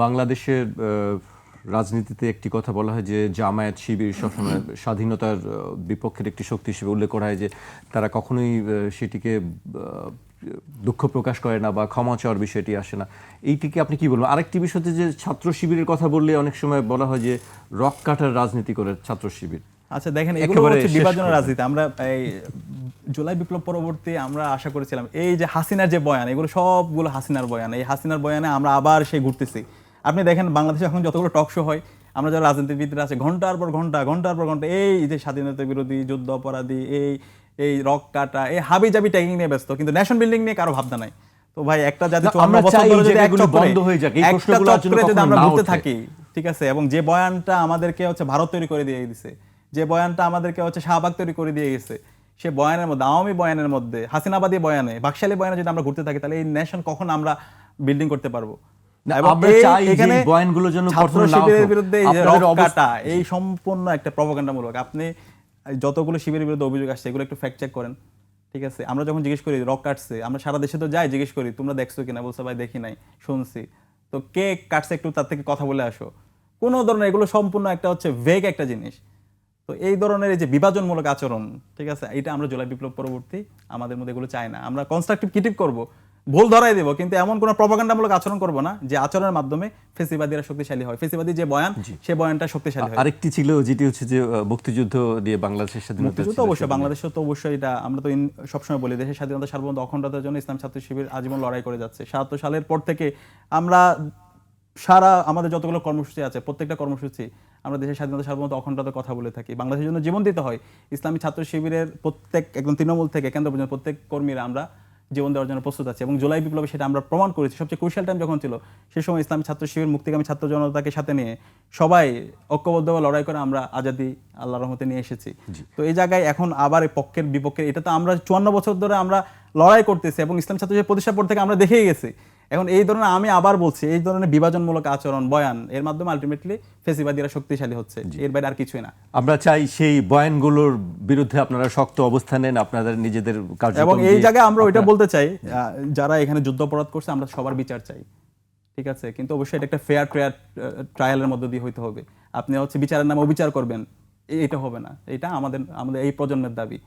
বাংলাদেশের রাজনীতিতে একটি কথা বলা হয় যে জামায়াত শিবির সবসময় স্বাধীনতার বিপক্ষের একটি শক্তি হিসেবে উল্লেখ করা হয় যে তারা কখনোই সেটিকে দুঃখ প্রকাশ করে না বা ক্ষমা চাওয়ার বিষয়টি আসে না। এইটিকে আপনি কি বলবেন? আরেকটি বিষয় হচ্ছে যে ছাত্র শিবিরের কথা বললে অনেক সময় বলা হয় যে রক কাটার রাজনীতি করে ছাত্র শিবির। আচ্ছা দেখেন এগুলো হচ্ছে বিভাজনের রাজনীতি। আমরা এই জুলাই বিপ্লব পরবর্তী আমরা আশা করেছিলাম এই যে হাসিনার যে বয়ান এগুলো সবগুলো হাসিনার বয়ান। এই হাসিনার বয়ানে আমরা আবার সেই ঘুরতেছি। আপনি দেখেন বাংলাদেশে এখন যতগুলো টক শো হয় আমরা যারা রাজনীতিবিদরা আছে ঘণ্টার পর ঘণ্টা ঘণ্টার পর ঘণ্টা এই যে স্বাধীনতা বিরোধী যুদ্ধ অপরাধী এই এই রক কাটা এই হাবি জাবি ট্যাগিং নিয়ে ব্যস্ত কিন্তু ন্যাশন বিল্ডিং নিয়ে কারও ভাবনা নাই। তো ভাই একটা জাতি আমরা চাই যদি বন্ধ হয়ে যাক। এই প্রশ্নগুলো যদি আমরা ঘুরতে থাকি ঠিক আছে? এবং যে বয়ানটা আমাদেরকে হচ্ছে ভারত তৈরি করে দিয়ে দিছে যে বয়ানটা আমাদেরকে হচ্ছে শাহবাগ তৈরি করে দিয়ে গেছে সে বয়ানের মধ্যে আওয়ামী বয়ানের মধ্যে হাসিনাবাদী বয়ানে বাকশালী বয়ানে যদি আমরা ঘুরতে থাকি তাহলে এই নেশন কখন আমরা বিল্ডিং করতে পারব? আমরা এই- চাই এখানে। বিরুদ্ধে সম্পূর্ণ একটা প্রপাগান্ডামূলক আপনি যতগুলো শিবিরের বিরুদ্ধে অভিযোগ আসছে এগুলো একটু ফ্যাক্ট চেক করেন ঠিক আছে? আমরা যখন জিজ্ঞেস করি রক কাটছে? আমরা সারা দেশে তো যাই জিজ্ঞেস করি তোমরা দেখছ কিনা? বলছে ভাই দেখি নাই শুনছি। তো কে কাটছে একটু তার থেকে কথা বলে আসো। কোনো ধরনের এগুলো সম্পূর্ণ একটা হচ্ছে ভেগ একটা জিনিস। তো এই ধরনের এই যে বিভাজনমূলক আচরণ ঠিক আছে? এটা আমরা জুলাই বিপ্লব পরবর্তী আমাদের মধ্যে এগুলো চাই না। আমরা কনস্ট্রাকটিভ ক্রিটিক করব। ভুল ধরাই দেব কিন্তু এমন কোনো প্রপাগান্ডামূলক আচরণ করব না যে আচরণের মাধ্যমে ফেসিবাদীরা শক্তিশালী হয়। ফেসিবাদী যে বয়ান সে বয়ানটা শক্তিশালী হয়। আরেকটি ছিল যেটি হচ্ছে যে মুক্তিযুদ্ধ দিয়ে বাংলাদেশের স্বাধীনতা মুক্তিযুদ্ধ অবশ্যই। বাংলাদেশে তো অবশ্যই এটা আমরা তো সবসময় বলি দেশের স্বাধীনতা সার্বভৌম অখণ্ডতার জন্য ইসলাম ছাত্র শিবির আজীবন লড়াই করে যাচ্ছে। সাতাত্তর সালের পর থেকে আমরা সারা আমাদের যতগুলো কর্মসূচি আছে প্রত্যেকটা কর্মসূচি আমরা দেশের স্বাধীনতা সার্বভৌমত্ব অখণ্ডতার কথা বলে থাকি। বাংলাদেশের জন্য জীবন দিতে হয়। ইসলামী ছাত্র শিবিরের প্রত্যেক একদম তৃণমূল থেকে কেন্দ্র পর্যন্ত প্রত্যেক কর্মীরা আমরা জীবন দেওয়ার জন্য প্রস্তুত আছে এবং জুলাই বিপ্লবে সেটা আমরা প্রমাণ করেছি। সবচেয়ে ক্রুশিয়াল টাইম যখন ছিল সে সময় ইসলামী ছাত্র শিবির মুক্তিকামী ছাত্র জনতাকে সাথে নিয়ে সবাই ঐক্যবদ্ধভাবে লড়াই করে আমরা আজাদি আল্লাহ রহমতে নিয়ে এসেছি। তো এই জায়গায় এখন আবার এই পক্ষের বিপক্ষের এটা তো আমরা চুয়ান্ন বছর ধরে আমরা লড়াই করতেছি এবং ইসলাম ছাত্র প্রতিষ্ঠা পর থেকে আমরা দেখেই গেছি এখন এই ধরনের আমি আবার বলছি এই ধরনের বিভাজনমূলক আচরণ বয়ান এর মাধ্যমে আলটিমেটলি ফেসিবাদীরা শক্তিশালী হচ্ছে। এর বাইরে আর কিছুই না। আমরা চাই সেই বয়ানগুলোর বিরুদ্ধে আপনারা শক্ত অবস্থান নেন আপনাদের নিজেদের এবং এই জায়গায় আমরা ওইটা বলতে চাই যারা এখানে যুদ্ধ অপরাধ করছে আমরা সবার বিচার চাই। ঠিক আছে? কিন্তু অবশ্যই এটা একটা ফেয়ার ট্রায়াল ট্রায়ালের মধ্য দিয়ে হইতে হবে। আপনি হচ্ছে বিচারের নামে অবিচার করবেন এটা হবে না। এটা আমাদের আমাদের এই প্রজন্মের দাবি।